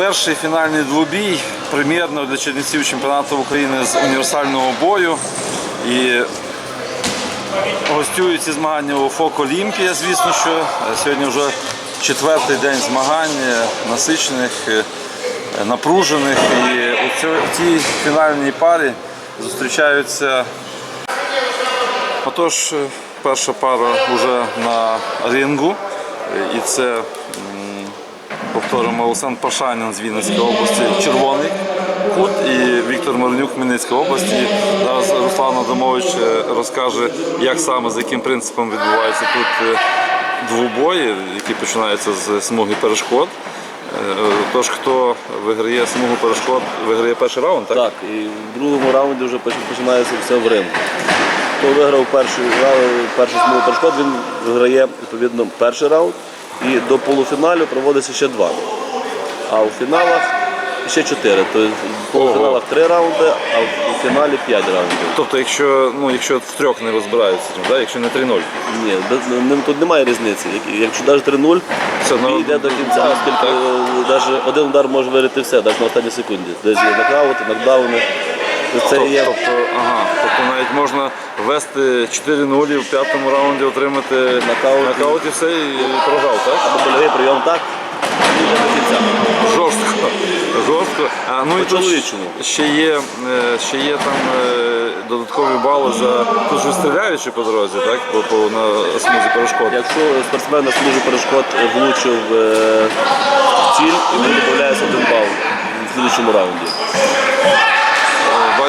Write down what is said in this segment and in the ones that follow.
Перший фінальний двобій прем'єрного для чернівців чемпіонату України з універсального бою. І гостюють ці змагання у ФОК Олімпія, звісно, що сьогодні вже четвертий день змагань е, насичених, е, напружених. І у цій фінальній парі зустрічаються. Отож, е, перша пара вже на рінгу. Е, І це повторимо Олександр Пашанін з Вінницької області, червоний кут, і Віктор Миронюк Хмельницької області. Зараз Руслан Адамович е, розкаже, як саме, за яким принципом відбуваються тут е, двобої, які починаються з смуги перешкод. Е, Тож, хто виграє смугу перешкод, виграє перший раунд, так? Так, і в другому раунді вже починається все в Рим. Хто виграв перший раунд, першу смугу перешкод, він виграє відповідно перший раунд. І до полуфіналю проводиться ще два. А у фіналах ще чотири. Тобто в полуфіналах три раунди, а в фіналі п'ять раундів. Тобто, якщо, ну, якщо в трьох не розбираються, да? якщо не 3-0. Ні, без- ним тут немає різниці. Як- Якщо навіть 3-0, Це на- бій йде до кінця, оскільки навіть один удар може вирити все, навіть на останній секунді. Десь є нокаути, нокдауни. Це є Тобто, ага, тобто навіть можна вести 4-0 в п'ятому раунді отримати Нокаут. нокаут і все і програв, так? або больовий прийом так. Жорстко. Жорстко. А, ну і тут ще є, е, ще є там е, додаткові бали за тут же стріляючи по дорозі, так? По, по на смузі перешкод. Якщо спортсмен на смужі перешкод влучив е, в ціль, йому додається один бал в слідчому раунді.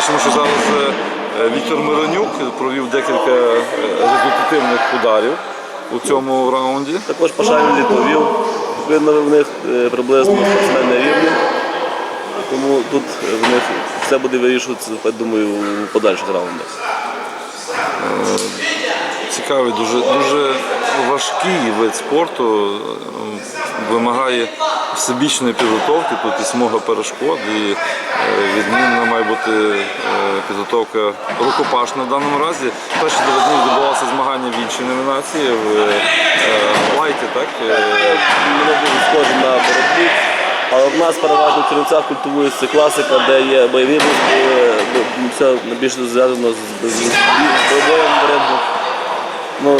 Бачимо, що зараз е, е, Віктор Миронюк провів декілька е, результативних ударів у цьому раунді. Також Пашанін відповів. видно в них приблизно спортсмени рівні. Тому тут в них все буде вирішуватися, я думаю, у подальших раундах. Цікавий, дуже, дуже важкий вид спорту, е, вимагає всебічної підготовки, тут і смуга перешкод, і е, відмінна має бути е, підготовка рукопашна в даному разі. Перші два дні відбувалося змагання в іншій номінації, в е, лайті, так? Воно дуже схоже на боротьбу. Але в нас переважно в Чернівцях культивується класика, де є бойові бо все більше зв'язано з, з, з, з боєм в рингу. Ну,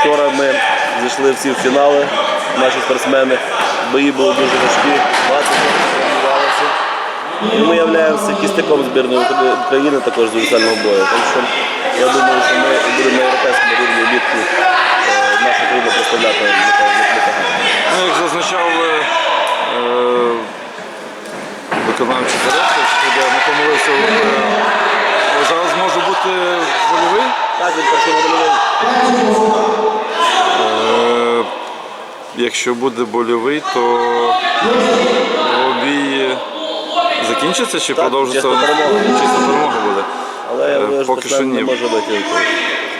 вчора ми зайшли всі в фінали, наші спортсмени. Бої були дуже важкі, багато. І ми являємося кістяком збірної України також з універсального бою. Так що я думаю, що ми будемо на європейському рівні влітку е, нашу країну представляти непогано. Ну, як зазначав е, е, виконавчий директор, що я не помилився, е, зараз може бути вольовий. Так, він. Е, Якщо буде больовий, то бій закінчиться чи Так, продовжиться? чисто перемога. Чисто перемога буде. Але Е, поки що ні. не може вийти.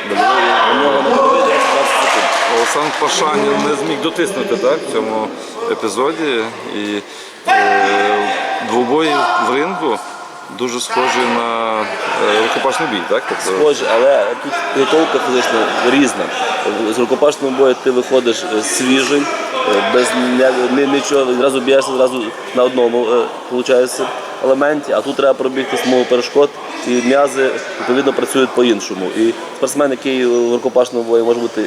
Больовий. У нього на больовий 20 секунд. Олександр Пашанін не зміг дотиснути так, в цьому епізоді. І е, двобої в рингу дуже схожі на е, рукопашний бій, так? Тобто, Схоже, але тут підготовка фізична різна. З рукопашного бою ти виходиш е, свіжий, е, без нічого, відразу б'єшся зразу на одному виходить, елементі, а тут треба пробігти смугу перешкод, і м'язи відповідно працюють по-іншому. І спортсмен, який в рукопашному бою може бути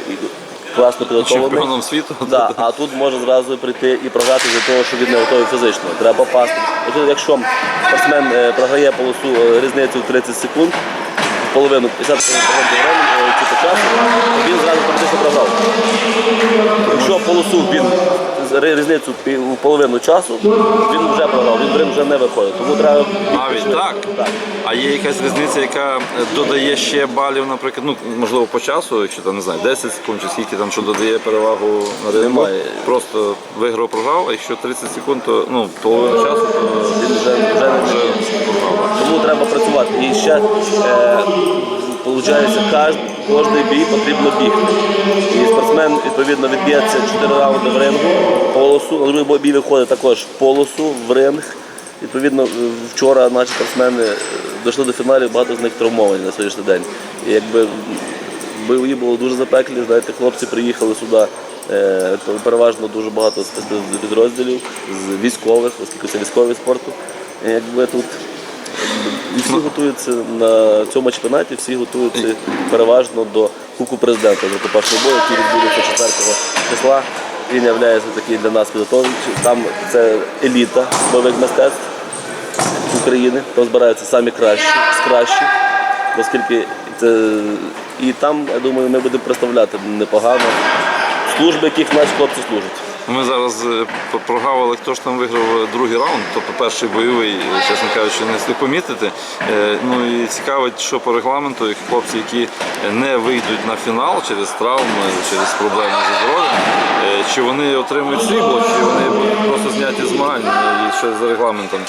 класно підготовлений. чемпіоном світу. Да, а тут може зразу прийти і програти за того, що він не готовий фізично. Треба попасти. Якщо- Якщо спортсмен е, програє полосу е, різницю в 30 секунд, в половину 50 секунд времени, чи по часу, він зразу практично програв. Якщо полосу він різницю в половину часу, він вже програв, він в ринг вже не виходить. Тому треба Навіть так? Так. А є якась різниця, яка додає ще балів, наприклад, ну можливо по часу, якщо там не знаю, 10 секунд чи скільки там, що додає перевагу на. Немає. Просто виграв, програв, а якщо 30 секунд, то ну, половина часу, то Він вже, вже не вже програв. Тому треба працювати. І ще е, кожен, кожний бій потрібно бігти. І спортсмен відповідно відб'ється 4 раунди в рингу, полосу, на другий бій виходить також полосу, в ринг. Відповідно, вчора наші спортсмени е, дійшли до фіналів, багато з них травмовані на сьогоднішній день. І якби бої були дуже запеклі, знаєте, хлопці приїхали сюди Е, Переважно дуже багато спецпідрозділів з військових, оскільки це військовий спорту. Е, Якби тут і всі готуються на цьому чемпіонаті, всі готуються переважно до Кубку президента з рукопашного бою, який відбудеться 4 числа. Він є такий для нас підготовчий. Там це еліта бойових мистецтв України. Там збираються самі кращі з кращих, оскільки це і там, я думаю, ми будемо представляти непогано служби, яких наші хлопці служать. Ми зараз е, прогавили, хто ж там виграв е, другий раунд, тобто перший бойовий, е, чесно кажучи, не встиг помітити. Ну і цікавить, що по регламенту хлопці, які не вийдуть на фінал через травми, через проблеми зі здоров'ям, чи вони отримують срібло, чи вони будуть просто зняті з змагань е, і що за регламентом.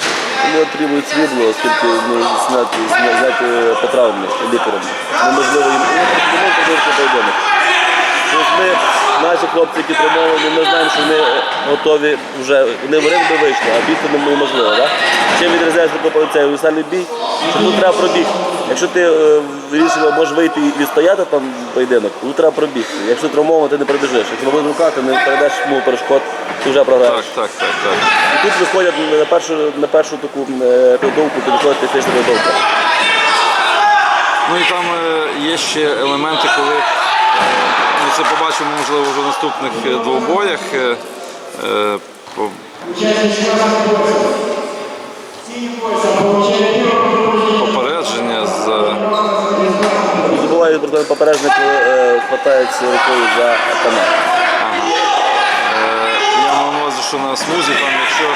Вони отримують світло, оскільки ну, зняти, зня- зняти по травмі лікарем. Неможливо їм ну, поєдинок. Тобто ми, наші хлопці, які травмовані, ми знаємо, що вони е, готові вже, вони в ринг би вийшли, а бігти не- неможливо. Да? Чим відрізняється від цей універсальний бій, що тут треба пробігти. Якщо ти е, вирішила, можеш вийти і відстояти там поєдинок, тут треба пробігти. Якщо травмований, ти не пробіжиш. Якщо буде рука, ти не передаш йому перешкод, ти вже програєш. Так, так, так, так. І тут виходять на першу, на першу таку е, підготовку, підходить технічна підготовка. Ну і там е, є ще елементи, коли е, це побачимо, можливо, вже в наступних е, двобоях. е, е, по- Попередження з Не забуваю той коли е, хватається рукою за канат. Е, Я маю на увазі, що на смузі, там, якщо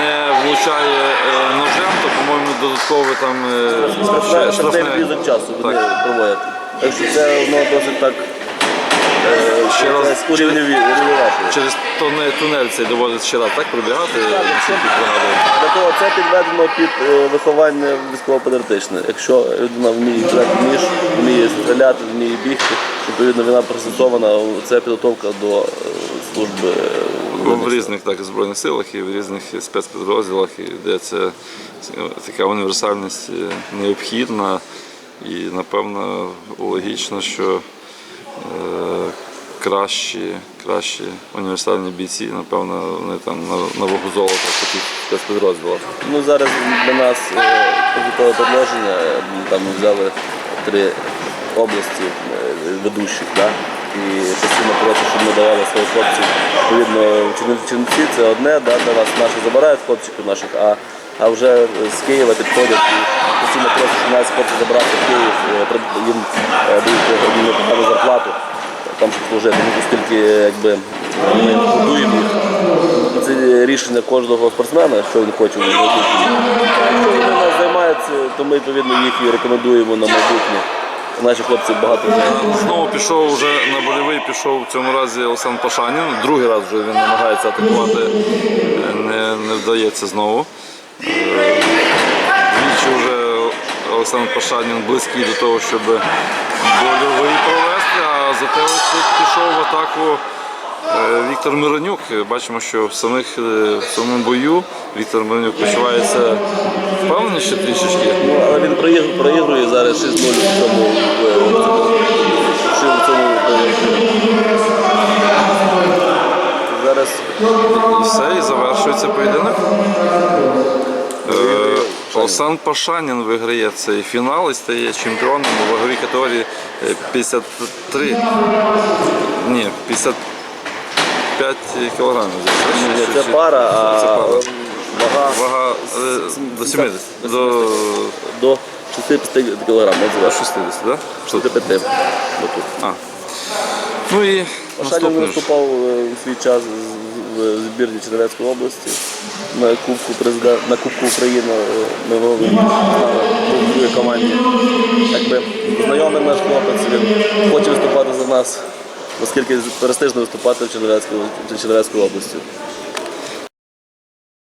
не влучає е, ножем, то, по-моєму, додатково там е, ще Штрафний штрафне. відрізок часу вони Так. проводять. Так що це воно досить так Ще раз, це. Через тунель, тунель цей доводиться ще раз так пробігати, наскільки. Для того це підведено під е, виховання військово-патріотичне. Якщо людина вміє грати в ніж, вміє стріляти, вміє бігти, відповідно вона пристосована, це підготовка до е, служби. е, В різних так, збройних силах і в різних спецпідрозділах, і де це така універсальність е, необхідна. І напевно логічно, що е, кращі, кращі універсальні бійці, напевно, вони там вагу золота в спецпідрозділах. Ну зараз для нас е, готове предложення. е, Там ми взяли три області е, ведущих, да? і постійно просять, щоб ми давали своїх хлопців. Відповідно, Чернівці Чернівці це одне, да, для нас наші забирають хлопчиків наших, а, а вже з Києва підходять і постійно просять, щоб нас забрати в Київ, е, їм е, дають непогану зарплату. Там щоб служити, ну, оскільки якби ми готуємо їх. Це рішення кожного спортсмена, що він хоче в майбутньому. Якщо вони нас займаються, то ми відповідно їх і рекомендуємо на майбутнє. Наші хлопці багато. Знову пішов вже на больовий, пішов в цьому разі Олександр Пашанін. Другий раз вже він намагається атакувати, е, не, не вдається знову. Е, Двічі вже Олександр Пашанін близький до того, щоб больовий провести, а зате ось тут пішов в атаку е, Віктор Миронюк. Бачимо, що в, самих, е, в самому бою Віктор Миронюк почувається впевненіше трішечки. Ну, але він проігрує зараз 6-0 в цьому, Олександр Пашанін виграє цей фінал і стає чемпіоном у ваговій категорії е, 53. Ні, 55 кілограмів. ні, це пара, а Це пара. вага Вага е, до 70. До, до 65 кг. до 60, так? 65. Отут. А. Ну і Шалін наступний. виступав е, у свій час з- збірні Чернівецької області на Кубку президент, на Кубку України. е, Ми його в другій команді. Якби знайомий наш хлопець, він хоче виступати за нас, оскільки престижно виступати в Чернівецькій області.